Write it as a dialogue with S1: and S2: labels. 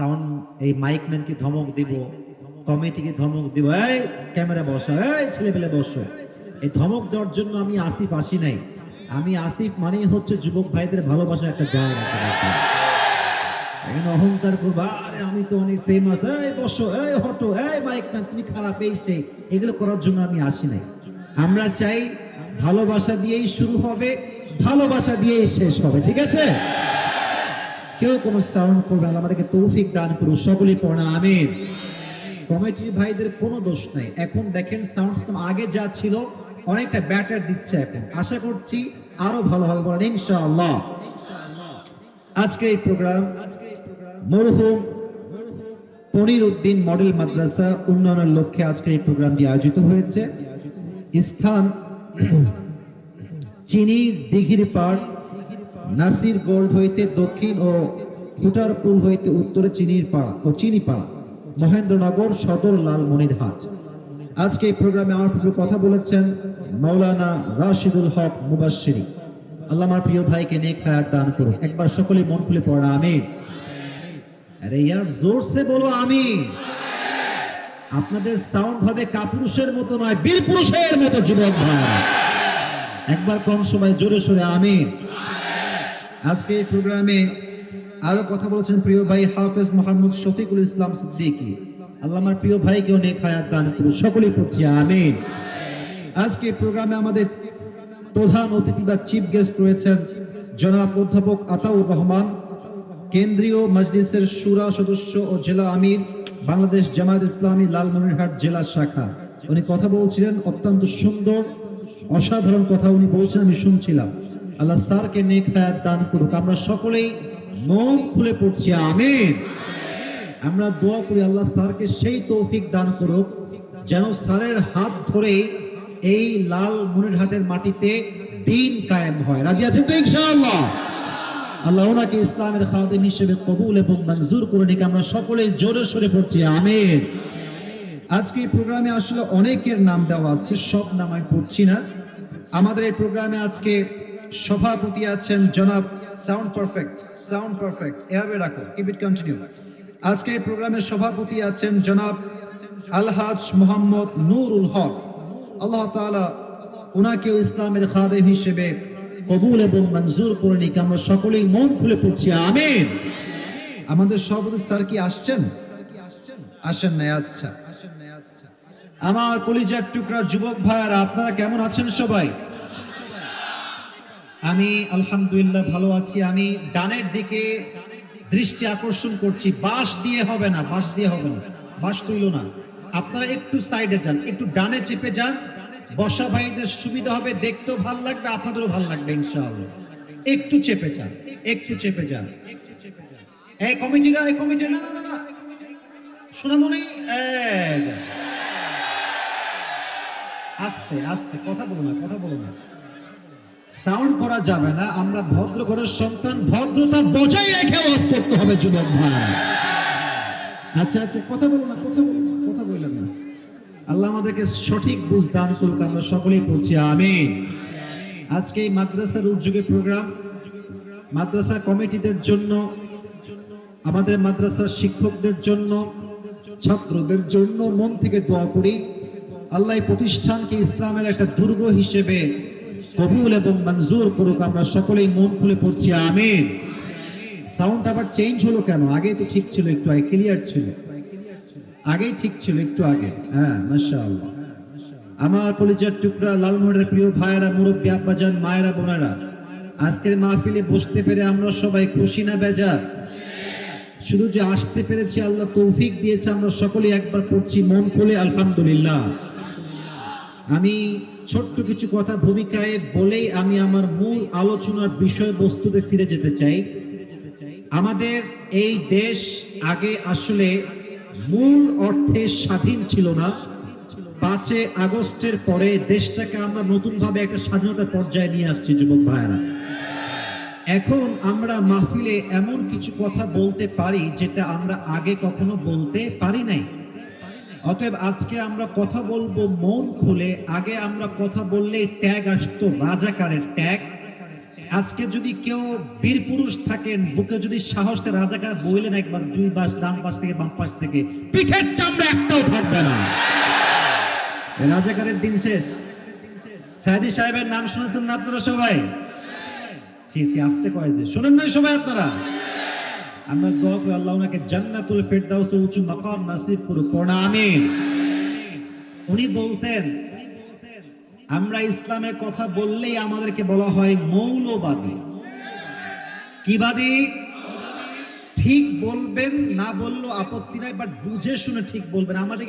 S1: Sound এই মাইকম্যানকে ধমক দিব কমিটিকে ধমক দিব এই ক্যামেরা বসো এই ছেলে পেলে বসো। এই ধমক দেওয়ার জন্য আমি আসিফ আসি নাই। আমি আসিফ মানেই হচ্ছে যুবক ভাইদের ভালোবাসার একটা জায়গা আছে? এখানে অহংকার করব আরে আমি তো অনেক ফেমাস এই বসো এই হটো এই মাইকম্যান তুমি খারাপ এই সেই। এগুলো করার জন্য আমি আসি নাই। আমরা চাই ভালোবাসা দিয়েই শুরু হবে ভালোবাসা দিয়েই শেষ হবে ঠিক আছে? কেউ কোনো সাউন্ড করবে না, আমাদেরকে তৌফিক দান করুন সকলেই পড়া, আমিন। কমিটির ভাইদের কোনো দোষ নাই। এখন দেখেন সাউন্ড সিস্টেম আগে যা ছিল, অনেকটা ব্যাটার দিচ্ছে এখন। আশা করছি আরও ভালো হবে বলেন, ইনশাআল্লাহ। আজকে এই প্রোগ্রাম মরহুম, পনির উদ্দিন মডেল মাদ্রাসা উন্নয়নের লক্ষ্যে আজকে এই প্রোগ্রামটি আয়োজিত হয়েছে। স্থান চিনি দিঘির পাড় নাসির গোল্ড হইতে দক্ষিণ ও ফুটারপুল হইতে উত্তরে চিনির পাড়া ও চিনি পাড়া মহেন্দ্রনগর সদর লালমনিরহাট। আজকে এই প্রোগ্রামে আমার প্রিয় কথা বলেছেন মৌলানা রাশিদুল হক মুবাশশিরি। আল্লাহ আমার প্রিয় ভাইকে নেক হায়াত দান করুন একবার সকলে মন খুলে পড়া আমি আরে ইয়ার জোর সে বলো আমি আপনাদের সাউন্ড হবে কাপুরুষের মতো নয় বীর পুরুষের মতো যুবক ভাই। একবার কম সময় জোরে সোরে, আমিন। আজকে এই প্রোগ্রামে আরও কথা বলেছেন প্রিয় ভাই হাফেজ মোহাম্মদ শফিকুল ইসলাম সিদ্দিকী। আল্লাহ আমার প্রিয় ভাইকে অনেক হায়াত দান করুন সকলেই পড়ছি, আমিন। আজকে প্রোগ্রামে আমাদের প্রধান অতিথি বা চিফ গেস্ট রয়েছেন জনাব অধ্যাপক আতাউর রহমান, কেন্দ্রীয় মজলিসের সুরা সদস্য ও জেলা আমির, বাংলাদেশ জামায়াত ইসলামী লালমনিরহাট জেলা শাখা। উনি কথা বলছিলেন, অত্যন্ত সুন্দর, অসাধারণ কথা উনি বলছেন, আমি শুনছিলাম। আল্লাহ স্যারকে নেক হায়াত দান করুক। আমরা সকলেই মন খুলে পড়ছি, আমিন। আমরা দোয়া করি, আল্লাহ স্যারকে সেই তৌফিক দান করুক, যেন স্যারের হাত ধরে এই লাল মনিরহাটের মাটিতে দিন কায়েম হয়। রাজি আছেন তো ইনশাআল্লাহ? আল্লাহ ওনাকে ইসলামের খাদেম হিসেবে কবুল এবং মঞ্জুর করে নিকে। আমরা সকলেই জোরে সরে পড়ছি, আমিন। আজকে এই প্রোগ্রামে আসলে অনেকের নাম দেওয়া আছে, সব নাম আমি পড়ছি না। আমাদের এই প্রোগ্রামে আজকে সভাপতি আছেন জনাব সাউন্ড পারফেক্ট সাউন্ড পারফেক্ট, এভাবে রাখো কিপ ইট কন্টিনিউ আজকে এই প্রোগ্রামের সভাপতি আছেন জনাব আলহাজ মোহাম্মদ নুরুল হক। আল্লাহ তাআলা ওনাকেও ইসলামের খাদেম হিসেবে কবুল এবং মঞ্জুর করে নিক, আমরা সকলেই মন খুলে পড়ছি, আমিন। আমাদের সভাপতি স্যার কি আসছেন? আসেন নাই আচ্ছা। আমার কলিজার টুকরা যুবক ভাইয়ারা, আপনারা কেমন আছেন সবাই? আমি আলহামদুলিল্লাহ ভালো আছি। আমি ডানের দিকে দৃষ্টি আকর্ষণ করছি। বাঁশ দিয়ে হবে না, বাঁশ দিয়ে হবে না। বাঁশ তুইল না। আপনারা একটু সাইডে যান, একটু ডানে চেপে যান। বসা ভাইদের সুবিধা হবে, দেখতেও ভালো লাগবে, আপনাদেরও ভালো লাগবে, ইনশাআল্লাহ। একটু চেপে যান, একটু চেপে যান। এই কমিটিরা এই কমিটি না না আস্তে আস্তে, কথা বলো না, কথা বলো না। সাউন্ড করা যাবে না, আমরা ভদ্র ঘরের সন্তান ভদ্রতা বজায় রেখে ওয়াজ করতে হবে, যুবক ভাই। আচ্ছা আচ্ছা কথা বলো না, কথা বলো কথা বললেন না। আল্লাহ আমাদেরকে সঠিক বুঝ দান করুক, আমরা সকলেই পড়ছি, আমিন। আজকে এই মাদ্রাসার উদ্যোগে প্রোগ্রাম, মাদ্রাসা কমিটিদের জন্য, আমাদের মাদ্রাসার শিক্ষকদের জন্য, ছাত্রদের জন্য মন থেকে দোয়া করি। আল্লাহ প্রতিষ্ঠানকে ইসলামের একটা দুর্গ হিসেবে কবুল এবং মঞ্জুর করুক, আমরা সকলেই মন খুলে পড়ছি, আমিন। সাউন্ড আবার চেঞ্জ হলো কেন? আগে তো ঠিক ছিল, একটু আগে ক্লিয়ার ছিল। আগেই ঠিক ছিল, একটু আগে। হ্যাঁ মাশাআল্লাহ। আমার কলিজার টুকরা লালমোহনের প্রিয় ভাইয়েরা, মুরব্বী, আব্বাজান, মায়েরা, বোনেরা, আজকের মাহফিলে বসতে পেরে আমরা সবাই খুশি না বেজার? শুধু যে আসতে পেরেছি, আল্লাহ তৌফিক দিয়েছে, আমরা সকলে একবার পড়ছি মন খুলে, আলহামদুলিল্লাহ। আমি ছোট্ট কিছু কথা ভূমিকায় বলেই আমি আমার মূল আলোচনার বিষয়বস্তুতে ফিরে যেতে চাই। আমাদের এই দেশ আগে আসলে মূল অর্থে স্বাধীন ছিল না। পাঁচে আগস্টের পরে দেশটাকে আমরা নতুনভাবে একটা স্বাধীনতার পর্যায়ে নিয়ে আসছি, যুবক ভাইয়েরা। এখন আমরা মাহফিলে এমন কিছু কথা বলতে পারি যেটা আমরা আগে কখনো বলতে পারি নাই। অতএব আজকে আমরা কথা বলব মন খুলে। আগে আমরা কথা বললে ট্যাগ আসতো, রাজাকারের ট্যাগ। আজকে যদি কেউ বীর পুরুষ থাকেন, বুকে যদি সাহস রাজাকার বইলেন একবার দুই পাশ ডান পাশ থেকে, বাম পাশ থেকে, পিঠের চামড়া একটাও থাকবে না। রাজাকারের দিন শেষ। সাইদি সাহেবের নাম শুনেছেন না আপনারা সবাই? ছি ছি, আসতে কয় যে। শোনেন না সবাই আপনারা? আমরা দোয়া করি আল্লাহ ওনাকে জান্নাতুল ফেরদাউস উঁচু মাকাম নসিব করুক। পড়া আমিন। উনি বলতেন, আমরা ইসলামের কথা বললেই আমাদেরকে বলা হয় মৌলবাদী। কিবাদী? ঠিক বলবেন, না বলল আপত্তি নাই বাট বুঝে শুনে ঠিক বলবেন। আমাদেরকে